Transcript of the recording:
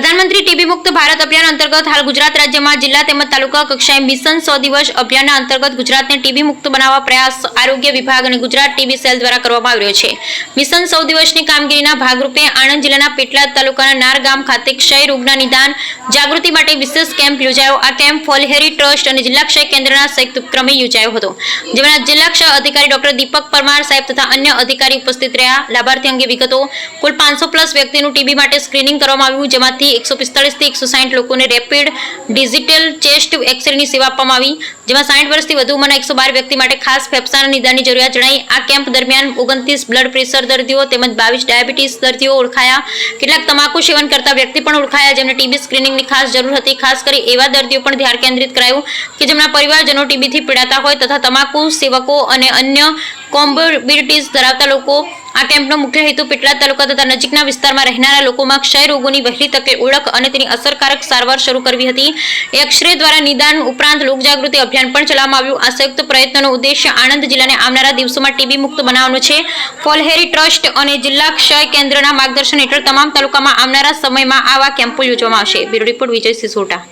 પ્રધાનમંત્રી ટીબી મુક્ત ભારત અભિયાન અંતર્ગત હાલ ગુજરાત રાજ્યમાં જિલ્લા તેમજ તાલુકા કક્ષાએ મિશન સો દિવસ અભિયાનના અંતર્ગત ગુજરાતને ટીબી મુક્ત બનાવવા પ્રયાસ આરોગ્ય વિભાગ અને ગુજરાત ટીબી સેલ દ્વારા કરવામાં આવ્યો છે. મિશન સો દિવસની કામગીરીના ભાગરૂપે આણંદ જિલ્લાના પેટલાદ તાલુકાના નાર ખાતે ક્ષય રોગના નિદાન, જાગૃતિ માટે વિશેષ કેમ્પ યોજાયો. આ કેમ્પ ફોલહેરી ટ્રસ્ટ અને જિલ્લા ક્ષય કેન્દ્રના સંયુક્ત ઉપક્રમે યોજાયો હતો. જેમાં જિલ્લા ક્ષય અધિકારી ડોક્ટર દીપક પરમાર સાહેબ તથા અન્ય અધિકારી ઉપસ્થિત રહ્યા. લાભાર્થી અંગે વિગતો, કુલ પાંચસો પ્લસ વ્યક્તિનું ટીબી માટે સ્ક્રીનિંગ કરવામાં આવ્યું, જેમાંથી એકસો પિસ્તાળીસથી એકસો સાઠ લોકોને રેપિડ ડિજિટલ ચેસ્ટ એક્સરેની સેવા આપવામાં આવી. જેમાં સાઠ વર્ષથી વધુ ઉંમરના એકસો બાર વ્યક્તિ માટે ખાસ ફેફસાના નિદાનની જરૂરિયાત જણાઈ. આ કેમ્પ દરમિયાન ઓગણત્રીસ બ્લડ પ્રેશર દર્દીઓ તેમજ બાવીસ ડાયાબિટીસ દર્દીઓ ઓળખાયા. કેટલાક તમાકુ સેવન કરતા વ્યક્તિ પણ ઓળખાયા, જેમને ટીબી સ્ક્રીનિંગની ખાસ જરૂર હતી. ખાસ કરી એવા દર્દીઓ પણ ધ્યાન કેન્દ્રિત કરાયું કે જેમના પરિવારજનો ટીબીથી પીડાતા હોય તથા તમાકુ સેવકો અને અન્ય કોમ્બિડિટીઝ ધરાવતા લોકો આ કેમ્પનો મુખ્ય હેતુ પેટલાદ તાલુકા તથા નજીકના વિસ્તારમાં રહેનારા લોકોમાં ક્ષય રોગોની વહેલી તકે ઓળખ અને તેની અસરકારક સારવાર શરૂ કરવી હતી. એક્સરે દ્વારા નિદાન ઉપરાંત લોકજાગૃતિ અભિયાન પણ ચલાવવામાં આવ્યું. આ સંયુક્ત પ્રયત્નનો ઉદ્દેશ્ય આણંદ જિલ્લાને આવનારા દિવસોમાં ટીબી મુક્ત બનાવવાનો છે. ફોલહેરી ટ્રસ્ટ અને જિલ્લા ક્ષય કેન્દ્રના માર્ગદર્શન હેઠળ તમામ તાલુકામાં આવનારા સમયમાં આવા કેમ્પો યોજવામાં આવશે. બ્યુરો રિપોર્ટ વિજય સિસોટા